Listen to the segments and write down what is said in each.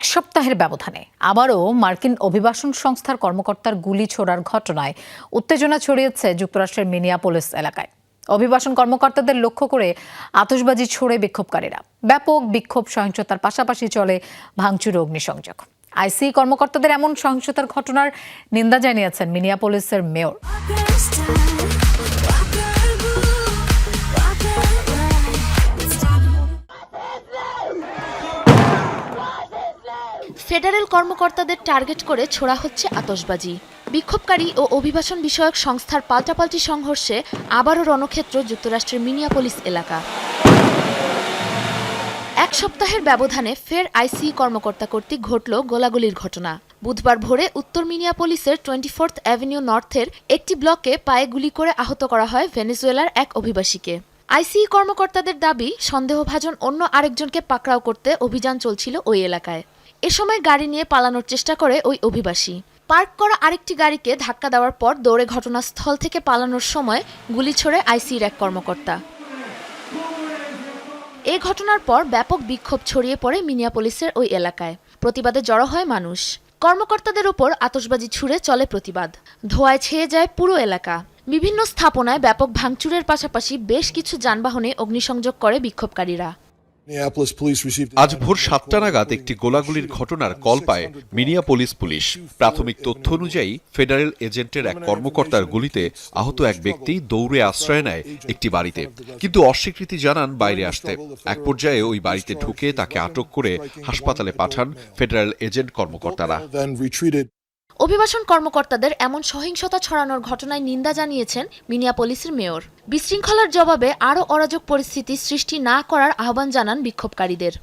এক সপ্তাহের ব্যবধানে আবারও মার্কিন অভিবাসন সংস্থার কর্মকর্তার গুলি ছোড়ার ঘটনায় উত্তেজনা ছড়িয়েছে যুক্তরাষ্ট্রের মিনিয়াপোলিস এলাকায়। অভিবাসন কর্মকর্তাদের লক্ষ্য করে আতশবাজি ছোড়ে বিক্ষোভকারীরা। ব্যাপক বিক্ষোভ সহিংসতার পাশাপাশি চলে ভাঙচুর অগ্নিসংযোগ। আইসি কর্মকর্তাদের এমন সহিংসতার ঘটনার নিন্দা জানিয়েছেন মিনিয়াপোলিসের মেয়র। ফেডারেল কর্মকর্তাদের টার্গেট করে ছোড়া হচ্ছে আতসবাজি বিক্ষোভকারী ও অভিবাসন বিষয়ক সংস্থার পাল্টাপাল্টি সংঘর্ষে আবারও রণক্ষেত্র যুক্তরাষ্ট্রের মিনিয়াপোলিস এলাকা। এক সপ্তাহের ব্যবধানে ফের আইসি কর্মকর্তা কর্তৃক ঘটল গোলাগুলির ঘটনা। বুধবার ভোরে উত্তর মিনিয়াপোলিসের টোয়েন্টি ফোর্থ অ্যাভিনিউ নর্থের একটি ব্লকে পায়ে গুলি করে আহত করা হয় ভেনেজুয়েলার এক অভিবাসীকে। আইসি কর্মকর্তাদের দাবি, সন্দেহভাজন অন্য আরেকজনকে পাকড়াও করতে অভিযান চলছিল ওই এলাকায়। এ সময় গাড়ি নিয়ে পালানোর চেষ্টা করে ওই অভিবাসী। পার্ক করা আরেকটি গাড়িকে ধাক্কা দেওয়ার পর দৌড়ে ঘটনাস্থল থেকে পালানোর সময় গুলি ছোড়ে আইসির এক কর্মকর্তা। এ ঘটনার পর ব্যাপক বিক্ষোভ ছড়িয়ে পড়ে মিনিয়াপোলিসের ওই এলাকায়। প্রতিবাদে জড়ো হয় মানুষ। কর্মকর্তাদের ওপর আতসবাজি ছুড়ে চলে প্রতিবাদ। ধোয়ায় ছেয়ে যায় পুরো এলাকা। বিভিন্ন স্থাপনায় ব্যাপক ভাঙচুরের পাশাপাশি বেশ কিছু যানবাহনে অগ্নিসংযোগ করে বিক্ষোভকারীরা। আজ ভোর সাতটা নাগাদ একটি গোলাগুলির ঘটনার কল পায় মিনিয়াপোলিস পুলিশ প্রাথমিক তথ্য অনুযায়ী ফেডারেল এজেন্টের এক কর্মকর্তার গুলিতে আহত এক ব্যক্তি দৌড়ে আশ্রয় নেয় একটি বাড়িতে। কিন্তু অস্বীকৃতি জানান বাইরে আসতে। এক পর্যায়ে ওই বাড়িতে ঢুকে তাকে আটক করে হাসপাতালে পাঠান ফেডারেল এজেন্ট কর্মকর্তারা. অভিবাসন কর্মকর্তাদের এমন সহিংসতা ছড়ানোর ঘটনায় নিন্দা জানিয়েছেন মিনিয়াপলিসের মেয়র। বিশৃঙ্খলার জবাবে আরও অরাজক পরিস্থিতি সৃষ্টি না করার আহ্বান জানান বিক্ষোভকারীদের।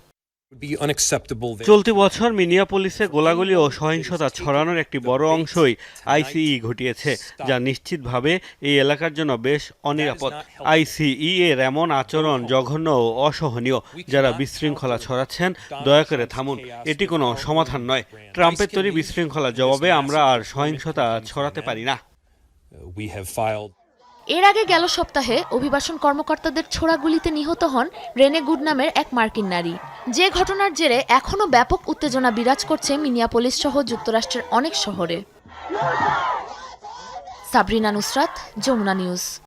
চলতি বছর মিনিয়াপোলিসে গোলাগুলি ও সহিংসতা ছড়ানোর একটি বড় অংশই আইসিই ঘটিয়েছে যা নিশ্চিতভাবে এই এলাকার জন্য বেশ অনিরাপদ। আইসিই এর এমন আচরণ জঘন্য ও অসহনীয় যারা বিশৃঙ্খলা ছড়াচ্ছেন দয়া করে থামুন এটি কোনো সমাধান নয়। ট্রাম্পের তৈরি বিশৃঙ্খলা জবাবে আমরা আর সহিংসতা ছড়াতে পারি না। এর আগে গেল সপ্তাহে অভিবাসন কর্মকর্তাদের ছোড়া গুলিতে নিহত হন রেনে গুড নামের এক মার্কিন নারী। যে ঘটনার জেরে এখনও ব্যাপক উত্তেজনা বিরাজ করছে মিনিয়াপোলিস সহ যুক্তরাষ্ট্রের অনেক শহরে। সাবরিনা নুসরাত, যমুনা নিউজ।